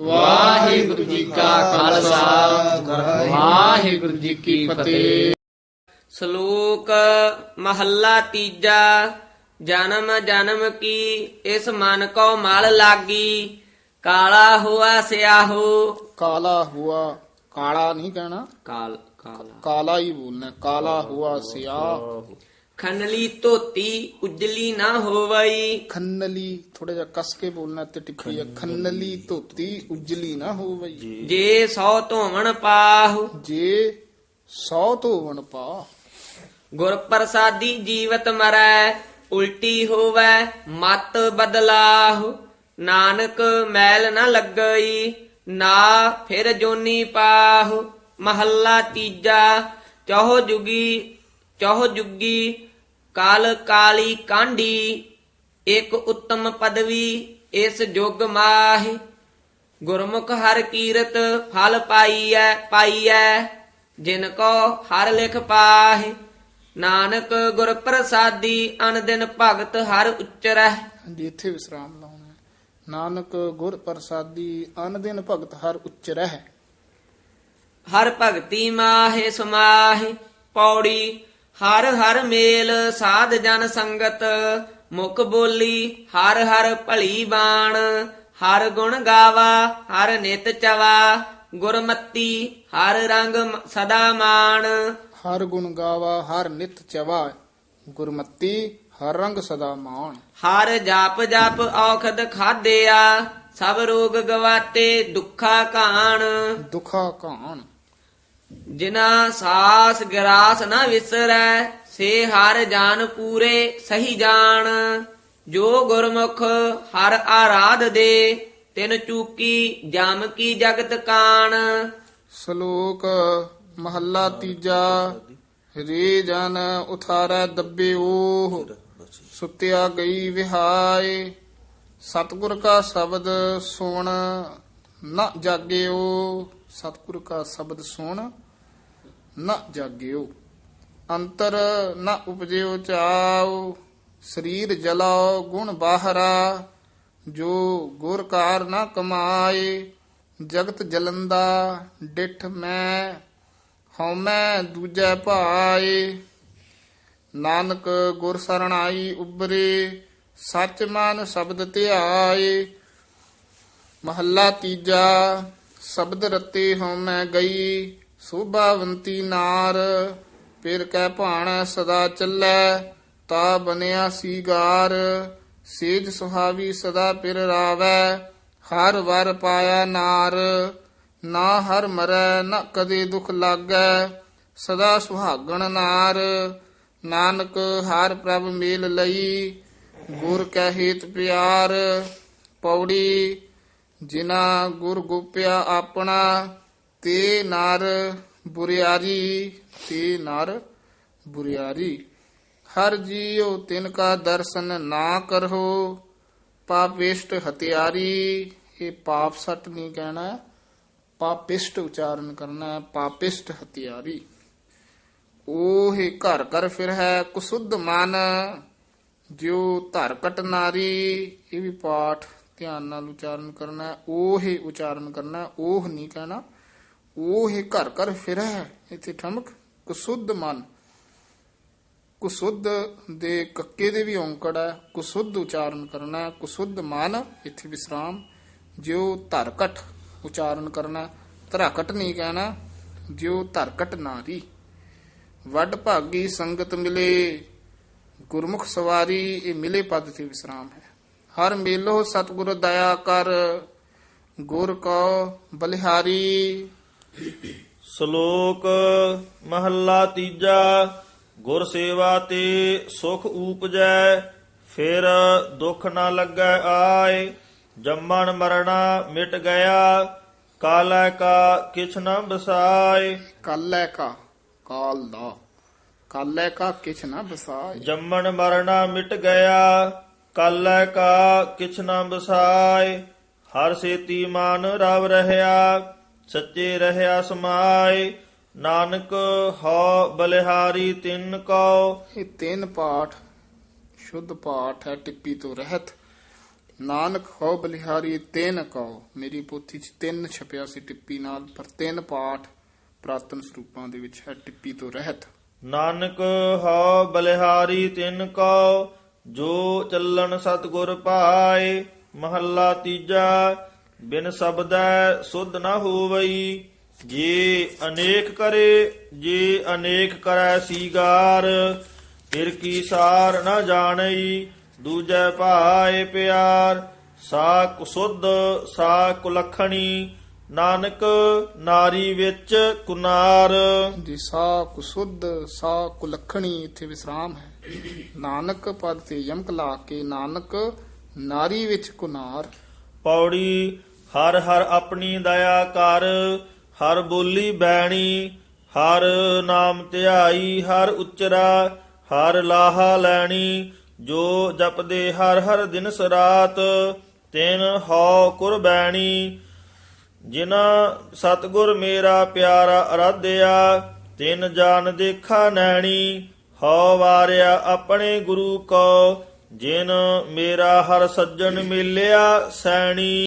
ਵਾਹਿਗੁਰੂ ਜੀ ਕਾ ਖਾਲਸਾ। ਵਾਹਿਗੁਰੂ ਜੀ ਕੀ ਫਤਿਹ। ਸ਼ਲੋਕ ਮਹੱਲਾ ਤੀਜਾ। ਜਨਮ ਜਨਮ ਕੀ ਇਸ ਮਨ ਕੋ ਮਲ ਲਾਗੀ। ਕਾਲਾ ਹੁਆ ਸਿਆਹੂ। ਕਾਲਾ ਹੁਆ ਕਾਲਾ ਨਹੀਂ ਕਹਿਣਾ। ਕਾਲ ਕਾਲਾ। ਕਾਲਾ ਹੀ ਬੋਲਣਾ ਕਾਲਾ ਹੁਆ ਸਿਆਹ। ਖੰਨਲੀ ਧੋਤੀ ਉਜਲੀ ਨਾ ਹੋਵਈ। ਖੰਨਲੀ ਥੋੜਾ ਜਿਹਾ ਕਸ ਕੇ ਬੋਲਣਾ ਤੇ ਟਿੱਪੀ ਹੈ ਖੰਨਲੀ ਧੋਤੀ ਉਜਲੀ ਨਾ ਹੋਵਈ। ਜੇ। ਸੌ ਧੋਵਣ ਪਾਹੁ। ਜੇ ਸੌ ਧੋਵਣ ਪਾ ਗੁਰ ਪ੍ਰਸਾਦੀ ਜੀਵਤ ਮਰੈ ਉਲਟੀ ਹੋਵੈ ਮਤ ਬਦਲਾਹੁ। ਨਾਨਕ ਮੈਲ ਨ ਲੱਗਈ ਨਾ ਫਿਰ ਜੋਨੀ ਪਾਹੁ। ਮਹੱਲਾ ਤੀਜਾ ਚੌਹ ਜੁਗੀ ਚੌਹ ਜੁਗੀ ਕਾਲ ਕਾਲੀ ਕਾਂਢੀ ਇੱਕ ਉੱਤਮ ਪਦਵੀ ਇਸ ਜੁਗ ਮਾਹਿ। ਗੁਰਮੁਖ ਹਰ ਕੀਰਤ ਫਲ ਪਾਈਐ ਪਾਈਐ ਜਿਨ ਕੋ ਹਰ ਲਿਖ ਪਾਹਿ। ਨਾਨਕ ਗੁਰ ਪ੍ਰਸਾਦੀ ਅਨ ਦਿਨ ਭਗਤ ਹਰ ਉਚਰੈ ਹਾਂਜੀ ਇੱਥੇ ਵਿਸਰਾਮ ਲਾਉਣਾ। ਨਾਨਕ ਗੁਰ ਪ੍ਰਸਾਦੀ ਅਨ ਦਿਨ ਭਗਤ ਹਰ ਉੱਚ ਰਹਿ ਹਰ ਭਗਤੀ ਮਾਹੇ ਸਮਾਹਿ ਪੌੜੀ ਹਰ ਹਰ ਮੇਲ ਸਾਧ ਜਨ ਸੰਗਤ ਮੁਖ ਬੋਲੀ ਹਰ ਹਰ ਭਲੀ ਬਾਣ ਹਰ ਗੁਣ ਗਾਵਾ ਹਰ ਨਿਤ ਚਵਾ ਗੁਰਮਤੀ ਹਰ ਰੰਗ ਸਦਾ ਮਾਣ। ਹਰ ਗੁਣ ਗਾਵਾ ਹਰ ਨਿਤ ਚਵਾ ਗੁਰਮਤੀ ਹਰ ਰੰਗ ਸਦਾ ਮਾਣ। ਹਰ ਜਾਪ ਜਾਪ ਔਖਦ ਖਾਦਿਆ ਸਭ ਰੋਗ ਗਵਾਤੇ ਦੁੱਖਾ ਕਾਣ। ਦੁਖਾ ਕਾਣ। ਜਿਨਾ ਸਾਸ ਗਰਾਸ ਨਾ ਵਿਸਰੈ, ਸੇ ਹਰ ਜਾਨ ਪੂਰੇ ਸਹੀ ਜਾਣ। ਜੋ ਗੁਰਮੁਖ ਹਰ ਆਰਾਧ ਦੇ, ਤਿਨ ਚੂਕੀ ਜਮ ਕੀ ਜਗਤ ਕਾਣ। ਸ਼ਲੋਕ ਮਹੱਲਾ ਤੀਜਾ, ਰੇ ਜਨ ਉਥਾਰੈ ਦੱਬੇ ਓਹ, ਸੁੱਤਿਆ ਗਈ ਵਿਹਾਏ। ਸਤਿਗੁਰ ਕਾ ਸ਼ਬਦ ਸੁਣ, ਨਾ ਜਾਗਿਓ ਸਤਿਗੁਰ ਕਾ ਸ਼ਬਦ ਸੁਣ ਨਾ ਜਾਗਿਓ, ਅੰਤਰ ਨਾ ਉਪਜਿਓ ਚਾਉ, ਸਰੀਰ ਜਲਾਓ ਗੁਣ ਬਾਹਰਾ, ਜੋ ਗੁਰ ਕਾਰ ਨਾ ਕਮਾਏ, ਜਗਤ ਜਲੰਦਾ ਡਿਠ ਮੈਂ, ਹਉਮੈ ਦੂਜੈ ਭਾਏ। ਨਾਨਕ ਗੁਰ ਸਰਣਾਈ ਉਬਰੇ ਸਚ ਮਨ ਸ਼ਬਦ ਧਿਆਏ। ਮਹੱਲਾ ਤੀਜਾ, ਸ਼ਬਦ ਰਤੇ ਹਉਮੈ ਗਈ ਸੋਭਾਵੰਤੀ ਨਾਰ, ਫਿਰ ਕੈ ਭਾਣਾ ਸਦਾ ਚੱਲੈ, ਤਾ ਬਨਿਆ ਸੀਗਾਰ ਸੇਜ ਸੁਹਾਵੀ ਸਦਾ ਪਿਰ ਰਾਵੈ, ਹਰ ਵਰ ਪਾਇਆ ਨਾਰ, ਨਾ ਹਰ ਮਰੈ, ਨਾ ਕਦੇ ਦੁਖ ਲਾਗੈ, ਸਦਾ ਸੁਹਾਗਣ ਨਾਰ, ਨਾਨਕ ਹਰ ਪ੍ਰਭ ਮੇਲ ਲਈ, ਗੁਰ ਕੈ ਹੇਤ ਪਿਆਰ, ਪੌੜੀ ਜਿਨਾ ਗੁਰ ਗੋਪਿਆ ਆਪਣਾ ਤੇ ਨਰ ਬੁਰਿਆਰੀ ਤੇ ਨਰ ਬੁਰਿਆਰੀ। ਹਰ ਜੀਉ ਤਿਨ ਕਾ ਦਰਸ਼ਨ ਨਾ ਕਰੋ ਪਾਪਿਸ਼ਟ ਹਤਿਆਰੀ। ਇਹ ਪਾਪ ਸੱਟ ਨਹੀਂ ਕਹਿਣਾ ਪਾਪਿਸ਼ਟ ਉਚਾਰਨ ਕਰਨਾ ਪਾਪਿਸ਼ਟ ਹਤਿਆਰੀ। ਉਹ ਹੀ ਘਰ ਘਰ ਫਿਰ ਹੈ ਕੁਸੁੱਧ ਮਨ ਜਿਉ ਧਰ ਕਟ ਨਾਰੀ। ਇਹ ਵੀ ਪਾਠ ਧਿਆਨ ਨਾਲ ਉਚਾਰਨ ਕਰਨਾ ਹੈ, ਉਹ ਹੀ ਉਚਾਰਨ ਕਰਨਾ ਹੈ, ਉਹ ਨਹੀਂ ਕਹਿਣਾ। ਉਹ ਹੀ ਘਰ ਘਰ ਫਿਰ ਹੈ ਇੱਥੇ ਠਮਕ, ਕੁਸੁੱਧ ਮਨ। ਕੁਸੁੱਧ ਦੇ ਕੱਕੇ ਦੇ ਵੀ ਔਂਕੜ ਹੈ, ਕੁਸੁੱਧ ਉਚਾਰਨ ਕਰਨਾ ਕੁਸੁੱਧ ਮਨ, ਇੱਥੇ ਵਿਸਰਾਮ। ਜਿਉ ਧਰਕਟ ਉਚਾਰਨ ਕਰਨਾ ਧਰਕਟ ਨਹੀਂ ਕਹਿਣਾ, ਜਿਉ ਧਰਕਟ ਨਾਰੀ। ਵੱਡ ਭਾਗੀ ਸੰਗਤ ਮਿਲੇ, ਗੁਰਮੁਖ ਸਵਾਰੀ, ਇਹ ਮਿਲੇ ਪਦ ਤੇ ਵਿਸਰਾਮ ਹੈ। ਹਰ ਮੇਲੋ ਸਤਿਗੁਰ ਦਇਆ ਕਰ, ਗੁਰ ਕੋ ਬਲਿਹਾਰੀ। ਸ਼ਲੋਕ ਮਹੱਲਾ ਤੀਜਾ ਗੁਰ ਸੇਵਾ ਤੇ ਸੁਖ ਊਪਜੈ ਫਿਰ ਦੁੱਖ ਨਾ ਲੱਗੈ ਆਏ ਜੰਮਣ ਮਰਣਾ ਮਿਟ ਗਿਆ ਕਾਲੈ ਕਾ ਕਿਛ ਨ ਬਸਾਏ। ਕਾਲੈ ਕਾ ਕਾਲ ਦਾ ਕਾਲੈ ਕਾ ਕਿਛ ਨਾ ਬਸਾਏ। ਜੰਮਣ ਮਰਣਾ ਮਿਟ ਗਿਆ ਕਾਲੈ ਕਾ ਕਿਛ ਨ ਬਸਾਏ। ਹਰ ਸੇਤੀ ਮਾਨ ਰਵ ਰਹਾ ਸੱਚੇ ਰਹਾ ਸਮਾਏ ਨਾਨਕ ਹਉ ਬਲਿਹਾਰੀ ਤਿੰਨ ਕਉ। ਇਹ ਤਿੰਨ ਪਾਠ ਸ਼ੁੱਧ ਪਾਠ ਹੈ ਟਿੱਪੀ ਤੋਂ ਰਹਿਤ। ਨਾਨਕ ਹੋ ਬਲਿਹਾਰੀ ਤਿੰਨ ਕਹੋ ਮੇਰੀ ਪੋਥੀ 'ਚ ਤਿੰਨ ਛਪਿਆ ਸੀ ਟਿੱਪੀ ਨਾਲ ਪਰ ਤਿੰਨ ਪਾਠ ਪ੍ਰਾਤਨ ਸਰੂਪਾਂ ਦੇ ਵਿੱਚ ਹੈ ਟਿੱਪੀ ਤੋਂ ਰਹਿਤ। ਨਾਨਕ ਹਉ ਬਲਿਹਾਰੀ ਤਿਨ ਕੋ ਜੋ ਚੱਲਣ ਸਤਗੁਰ ਪਾਏ ਮਹੱਲਾ ਤੀਜਾ ਬਿਨ ਸ਼ਬਦੈ ਸੁਧ ਨ ਹੋਵਈ ਜੇ ਅਨੇਕ ਕਰੇ ਜੇ ਅਨੇਕ ਕਰੈ ਸੀਗਾਰ ਫਿਰ ਕੀ ਸਾਰ ਨ ਜਾਣਈ ਦੂਜੈ ਭਾਏ ਪਿਆਰ ਸਾ ਕੁਸੁੱਧ ਸਾ ਕੁਲਖਣੀ ਨਾਨਕ ਨਾਰੀ ਵਿੱਚ ਕੁਨਾਰ। ਜੀ ਸਾ ਕੁਸੁੱਧ ਸਾ ਕੁਲਖਣੀ ਇੱਥੇ ਵਿਸਰਾਮ ਹੈ। ਨਾਨਕ ਪਦ ਤੇ ਯਮਕ ਲਾ ਕੇ ਨਾਨਕ ਨਾਰੀ ਵਿੱਚ ਕੁਨਾਰ। ਪੌੜੀ ਹਰ ਹਰ ਆਪਣੀ ਦਇਆ ਕਰ, ਹਰ ਬੋਲੀ ਬੈਣੀ, ਹਰ ਨਾਮ ਧਿਆਈ, ਹਰ ਉਚਰਾ, ਹਰ ਲਾਹਾ ਲੈਣੀ, ਜੋ ਜਪਦੇ ਹਰ ਹਰ ਦਿਨ ਸਰਾਤ, ਤਿਨ ਹਉ ਕੁਰਬੈਣੀ ਜਿਨਾ ਸਤਗੁਰ ਮੇਰਾ ਪਿਆਰਾ ਅਰਾਧਿਆ, ਤਿਨ ਜਾਨ ਦੇਖਾ ਨੈਣੀ, ਹਉ ਵਾਰਿਆ ਆਪਣੇ ਗੁਰੂ ਕੋ ਜਿਨ ਮੇਰਾ ਹਰ ਸੱਜਣ ਮਿਲਿਆ ਸੈਣੀ।